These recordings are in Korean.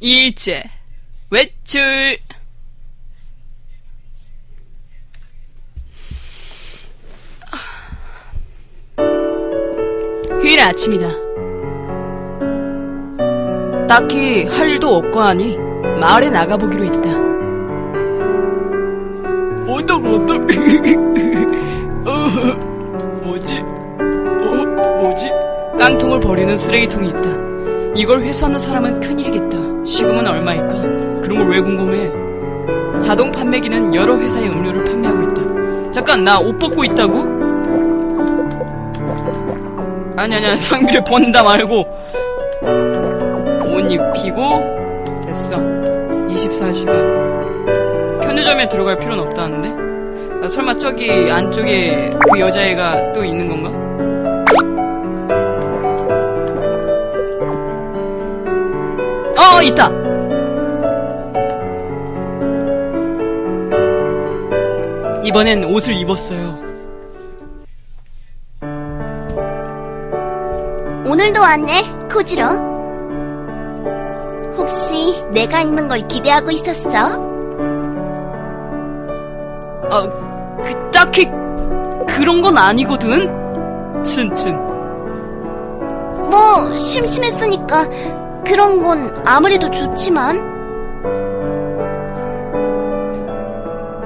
일제 외출 휴일 아침이다. 딱히 할 일도 없고 하니 마을에 나가보기로 했다. 어떡 어떡 어, 뭐지? 어, 뭐지? 깡통을 버리는 쓰레기통이 있다. 이걸 회수하는 사람은 큰일이겠다. 시금은 얼마일까? 그런 걸 왜 궁금해? 자동 판매기는 여러 회사의 음료를 판매하고 있다. 잠깐, 나 옷 벗고 있다고? 아니, 아니야. 장비를 번다 말고. 옷 입히고, 됐어. 24시간. 편의점에 들어갈 필요는 없다는데? 나 설마 저기 안쪽에 그 여자애가 또 있는 건가? 어, 있다! 이번엔 옷을 입었어요. 오늘도 왔네, 코지로. 혹시 내가 입는 걸 기대하고 있었어? 어, 그, 딱히, 그런 건 아니거든? 춘춘. 뭐, 심심했으니까 그런 건 아무래도 좋지만.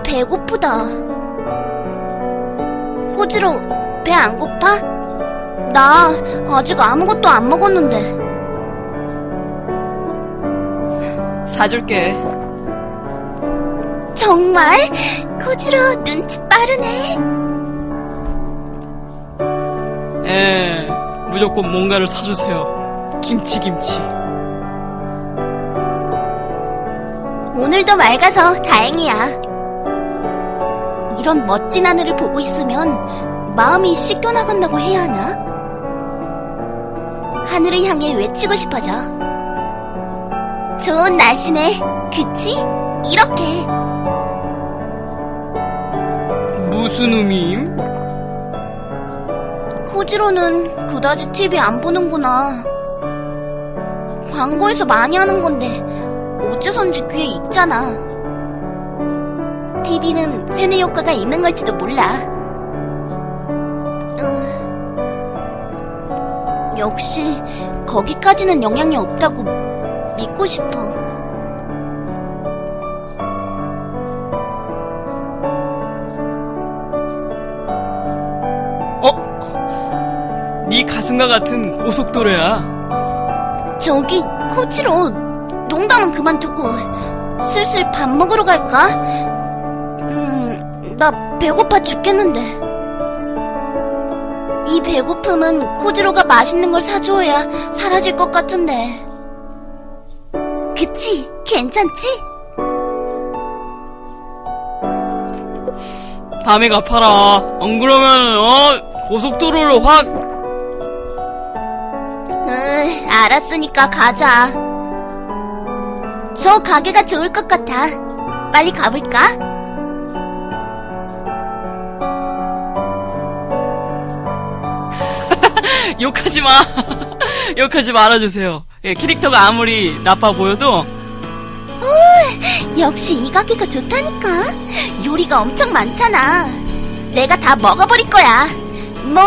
배고프다. 코지로, 배 안 고파? 나 아직 아무것도 안 먹었는데. 사줄게. 정말? 코지로 눈치 빠르네. 에, 무조건 뭔가를 사주세요. 김치, 김치. 오늘도 맑아서 다행이야. 이런 멋진 하늘을 보고 있으면 마음이 씻겨나간다고 해야 하나? 하늘을 향해 외치고 싶어져. 좋은 날씨네. 그치? 이렇게. 무슨 의미임? 코지로는 그다지 TV 안 보는구나. 광고에서 많이 하는 건데 어째선지 귀에 익잖아. TV는 세뇌 효과가 있는 걸지도 몰라. 음, 역시 거기까지는 영향이 없다고 믿고 싶어. 어? 네 가슴과 같은 고속도로야. 저기 코지로 농담은 그만두고 슬슬 밥 먹으러 갈까? 음, 나 배고파 죽겠는데. 이 배고픔은 코지로가 맛있는 걸 사주어야 사라질 것 같은데. 그치? 괜찮지? 밤에 갚아라. 안 그러면, 어, 고속도로를 확, 응, 알았으니까 가자. 저 가게가 좋을 것 같아. 빨리 가볼까? 욕하지 마. 욕하지 말아주세요. 예, 캐릭터가 아무리 나빠 보여도, 역시 이 가게가 좋다니까. 요리가 엄청 많잖아. 내가 다 먹어버릴 거야. 뭐,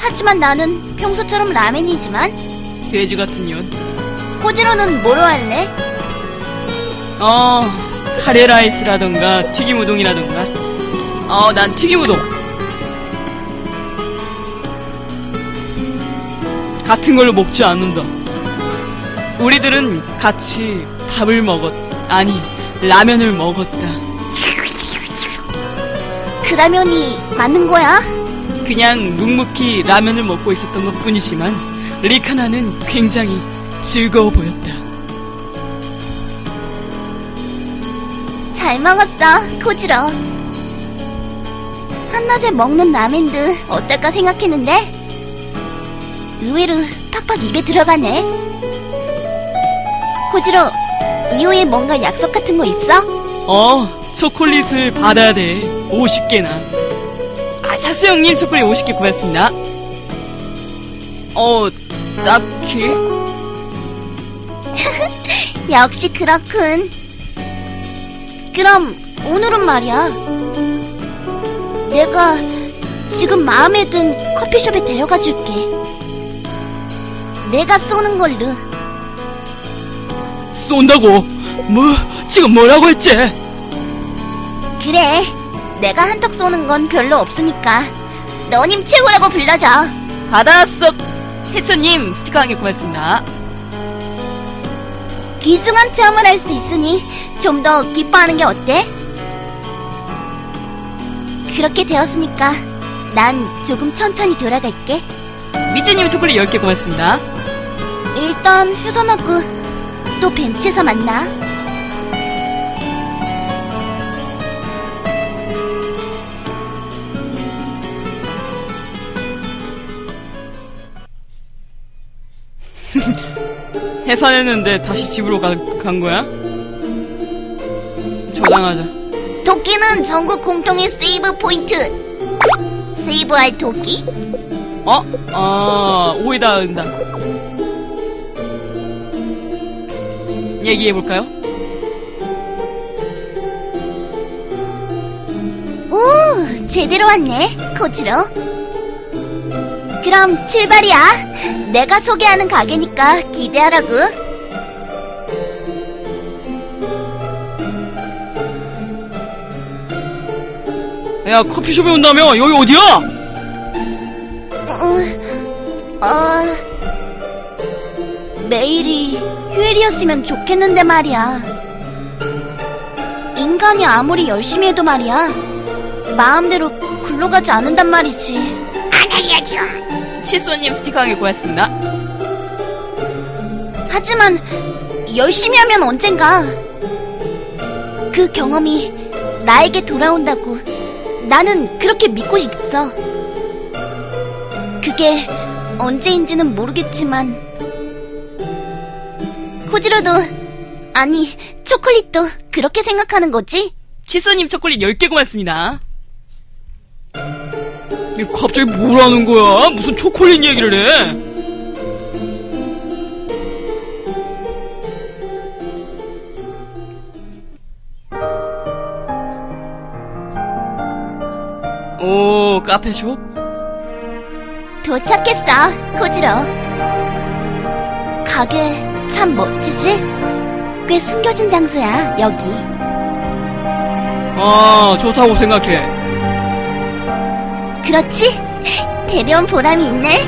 하지만 나는 평소처럼 라멘이지만, 돼지 같은 년. 코지로는 뭐로 할래? 어, 카레라이스라던가, 튀김우동이라던가. 어, 난 튀김우동. 같은 걸로 먹지 않는다. 우리들은 같이 밥을 먹었, 아니, 라면을 먹었다. 그 라면이 맞는 거야? 그냥 묵묵히 라면을 먹고 있었던 것 뿐이지만, 리카나는 굉장히 즐거워 보였다. 잘 먹었어, 코지로. 한낮에 먹는 라면도 어떨까 생각했는데, 의외로 팍팍 입에 들어가네. 코지로, 이후에 뭔가 약속 같은 거 있어? 어, 초콜릿을 받아야 돼. 50개나. 아, 삭스 형님 초콜릿 50개 구했습니다. 어, 딱히? 역시 그렇군. 그럼 오늘은 말이야. 내가 지금 마음에 든 커피숍에 데려가 줄게. 내가 쏘는 걸로. 쏜다고? 뭐, 지금 뭐라고 했지? 그래. 내가 한턱 쏘는 건 별로 없으니까 너님 최고라고 불러줘. 받았어. 해천님, 스티커 한 개 고맙습니다. 귀중한 체험을 할 수 있으니 좀 더 기뻐하는 게 어때? 그렇게 되었으니까 난 조금 천천히 돌아갈게. 미찌님 초콜릿 10개 고맙습니다. 일단 회선하고 또 벤치에서 만나. 해산했는데 다시 집으로 가, 간 거야? 저장하자. 도끼는 전국 공통의 세이브 포인트. 세이브할 도끼? 어? 아, 오이다, 은다. 얘기해 볼까요? 오, 제대로 왔네, 코치로. 그럼 출발이야. 내가 소개하는 가게니까 기대하라고. 야, 커피숍에 온다며? 여기 어디야? 어, 어, 매일이 휴일이었으면 좋겠는데 말이야. 인간이 아무리 열심히 해도 말이야. 마음대로 굴러가지 않는단 말이지. 안 알려줘. 칠수님 스티커 한개 고맙습니다. 하지만 열심히 하면 언젠가 그 경험이 나에게 돌아온다고 나는 그렇게 믿고 있어. 그게 언제인지는 모르겠지만 코지로도 아니 초콜릿도 그렇게 생각하는 거지? 칠수님 초콜릿 10개 고맙습니다. 이 갑자기 뭐라는 거야? 무슨 초콜릿 얘기를 해? 오, 카페숍? 도착했어 코지로. 가게 참 멋지지? 꽤 숨겨진 장소야 여기. 아, 좋다고 생각해. 그렇지? 대변 보람이 있네.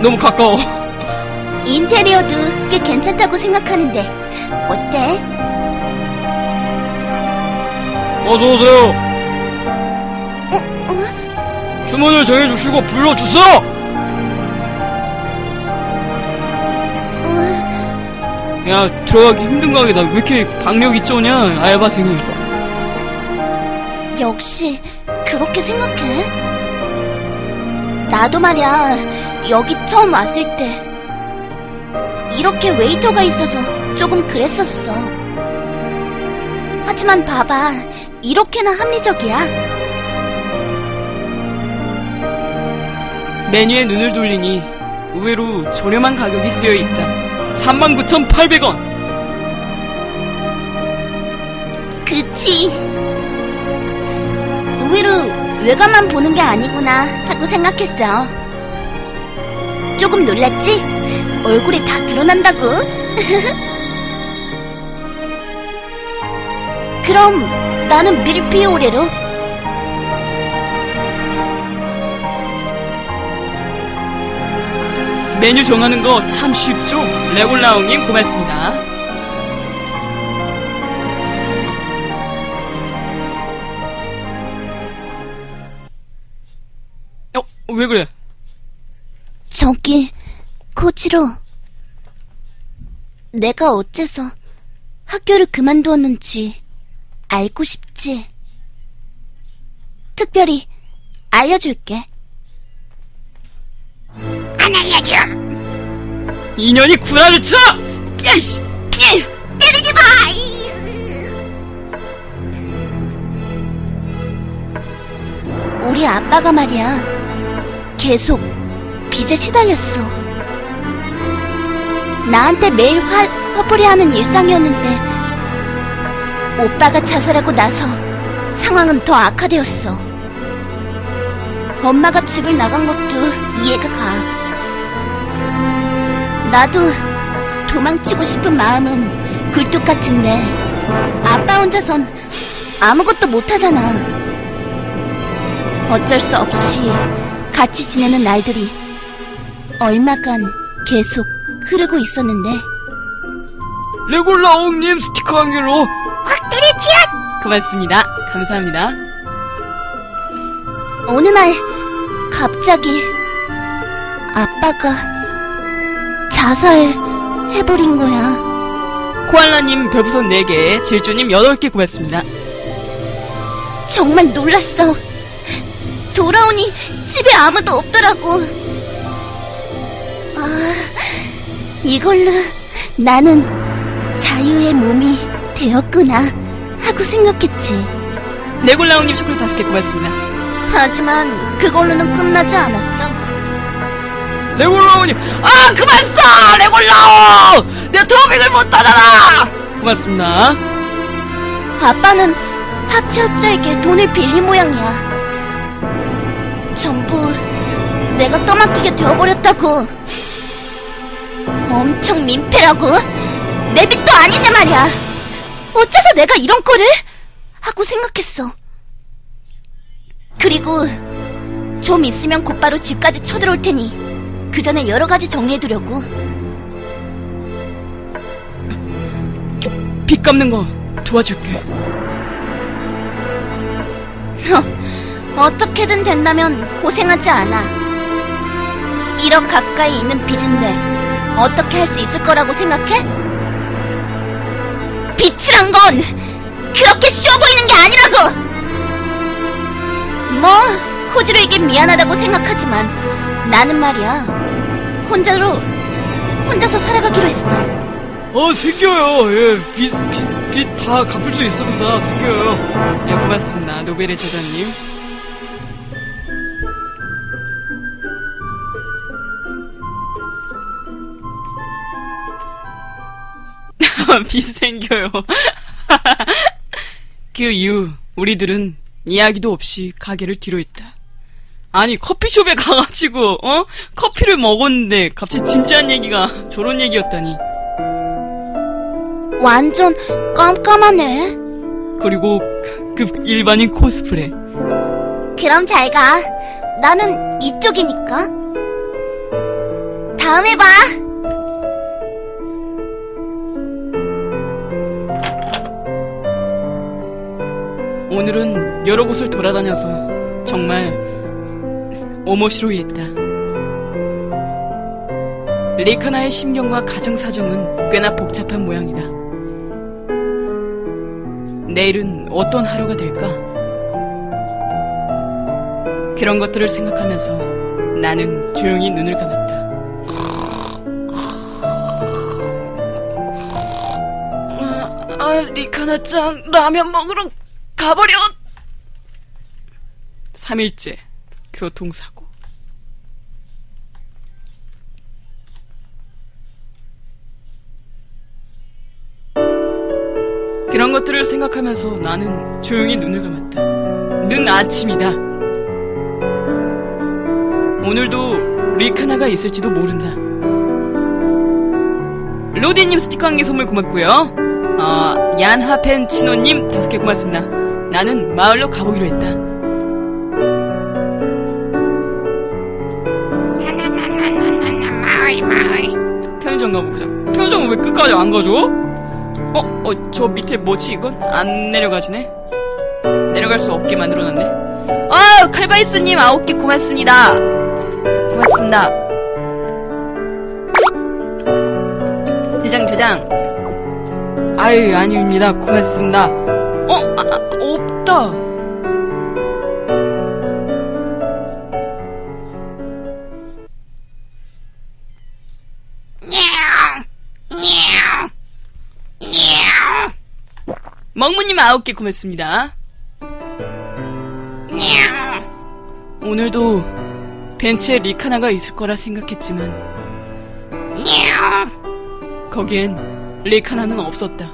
너무 가까워. 인테리어도 꽤 괜찮다고 생각하는데 어때? 어서 오세요. 어, 어? 주문을 정해주시고 불러주소! 어, 야, 들어가기 힘든 가게다. 왜 이렇게 박력이 쩌냐, 알바생이. 역시 그렇게 생각해? 나도 말이야 여기 처음 왔을 때 이렇게 웨이터가 있어서 조금 그랬었어. 하지만 봐봐 이렇게나 합리적이야. 메뉴에 눈을 돌리니 의외로 저렴한 가격이 쓰여 있다. 39,800원! 그치. 의외로 외관만 보는 게 아니구나 하고 생각했어. 조금 놀랐지? 얼굴에 다 드러난다고. 그럼 나는 밀피오 오레로. 메뉴 정하는 거 참 쉽죠? 레골라옹님 고맙습니다. 어, 왜 그래? 저기 코치로 내가 어째서 학교를 그만두었는지 알고 싶지. 특별히 알려줄게. 알려줌. 인연이 구라를 쳐! 야이씨! 때리지 마! 우리 아빠가 말이야. 계속 빚에 시달렸어. 나한테 매일 화, 화풀이 하는 일상이었는데, 오빠가 자살하고 나서 상황은 더 악화되었어. 엄마가 집을 나간 것도 이해가 가. 나도 도망치고 싶은 마음은 굴뚝 같은데 아빠 혼자선 아무것도 못하잖아. 어쩔 수 없이 같이 지내는 날들이 얼마간 계속 흐르고 있었는데 레골라 옹님 스티커 한 개로 확 때리지야! 고맙습니다. 감사합니다. 어느 날 갑자기 아빠가 자살 해버린 거야. 코알라님 별풍선 4개, 질주님 8개 고맙습니다. 정말 놀랐어. 돌아오니 집에 아무도 없더라고. 아, 이걸로 나는 자유의 몸이 되었구나 하고 생각했지. 레골라옹님 초콜릿 5개 고맙습니다. 하지만 그걸로는 끝나지 않았어. 레골라옹님, 아, 그만 써! 레골라옹! 내 토빙을 못하잖아! 고맙습니다. 아빠는 사채업자에게 돈을 빌린 모양이야. 전부 내가 떠맡기게 되어버렸다고. 엄청 민폐라고. 내 빚도 아닌데 말이야. 어째서 내가 이런 꼴을? 하고 생각했어. 그리고 좀 있으면 곧바로 집까지 쳐들어올 테니 그 전에 여러 가지 정리해두려고. 빚 갚는 거 도와줄게. 어떻게든 된다면 고생하지 않아. 1억 가까이 있는 빚인데 어떻게 할 수 있을 거라고 생각해? 빚이란 건 그렇게 쉬워 보이는 게 아니라고! 뭐, 코지로에게 미안하다고 생각하지만 나는 말이야. 혼자로, 혼자서 살아가기로 했어. 어, 생겨요. 예, 빚, 빚, 빚다 갚을 수 있습니다. 생겨요. 예, 고맙습니다. 노벨의 제자님. 빚 생겨요. 그 이후, 우리들은 이야기도 없이 가게를 뒤로 했다. 아니, 커피숍에 가가지고, 어? 커피를 먹었는데, 갑자기 진지한 얘기가 저런 얘기였다니. 완전 깜깜하네. 그리고 그 일반인 코스프레. 그럼 잘 가. 나는 이쪽이니까. 다음에 봐. 오늘은 여러 곳을 돌아다녀서 정말 오모시로이했다. 리카나의 심경과 가정 사정은 꽤나 복잡한 모양이다. 내일은 어떤 하루가 될까? 그런 것들을 생각하면서 나는 조용히 눈을 감았다. 아, 아 리카나짱 라면 먹으러 가버려! 3일째 교통사고. 그런 것들을 생각하면서 나는 조용히 눈을 감았다. 는 아침이다. 오늘도 리카나가 있을지도 모른다. 로디님 스티커 한 개 선물 고맙고요. 어, 얀하펜 치노님 다섯 개 고맙습니다. 나는 마을로 가보기로 했다. 편의점 가보자. 편의점 왜 끝까지 안 가죠? 어, 어, 저 밑에 뭐지 이건? 안 내려가지네. 내려갈 수 없게 만들어놨네. 아, 칼바이스님 아홉 개 고맙습니다. 고맙습니다. 두장 두장. 아유, 아닙니다. 고맙습니다. 어, 아, 아, 없다. 먹무님 아홉 개 고맙습니다. 오늘도 벤치에 리카나가 있을 거라 생각했지만 거기엔 리카나는 없었다.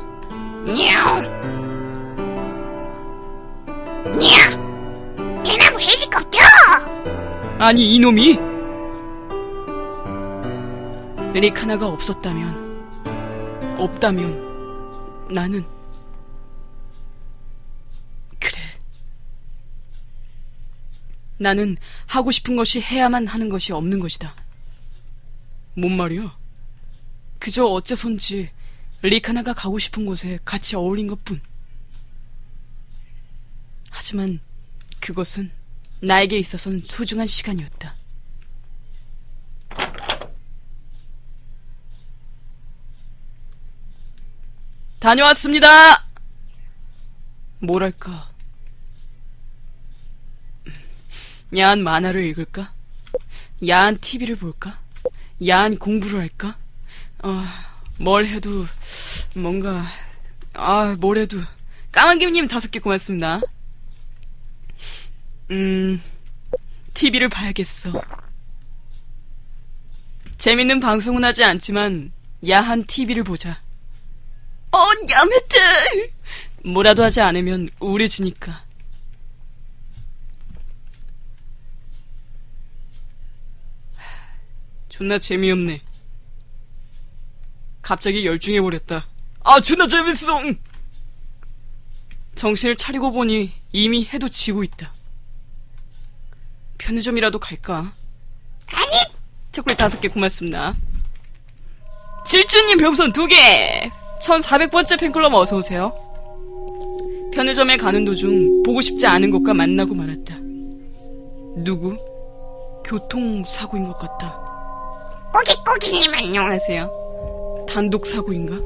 대나무 헬리콥터! 아니 이놈이 리카나가 없었다면 없다면 나는 나는 하고 싶은 것이 해야만 하는 것이 없는 것이다 뭔 말이야 그저 어째선지 리카나가 가고 싶은 곳에 같이 어울린 것뿐 하지만 그것은 나에게 있어서는 소중한 시간이었다. 다녀왔습니다! 뭐랄까. 야한 만화를 읽을까? 야한 TV를 볼까? 야한 공부를 할까? 어, 뭘 해도, 뭔가, 아, 뭘 해도. 까만김님 다섯 개 고맙습니다. 음, TV를 봐야겠어. 재밌는 방송은 하지 않지만, 야한 TV를 보자. 어, 야매트! 뭐라도 하지 않으면 우울해지니까. 존나 재미없네. 갑자기 열중해버렸다. 아, 존나 재밌어! 정신을 차리고 보니 이미 해도 지고 있다. 편의점이라도 갈까? 아니, 초콜릿 다섯 개 고맙습니다. 질주님 별풍선 두 개! 1400번째 팬클럽 어서오세요. 편의점에 가는 도중 보고 싶지 않은 것과 만나고 말았다. 누구? 교통사고인 것 같다. 꼬기꼬기님 안녕. 안녕하세요. 단독 사고인가?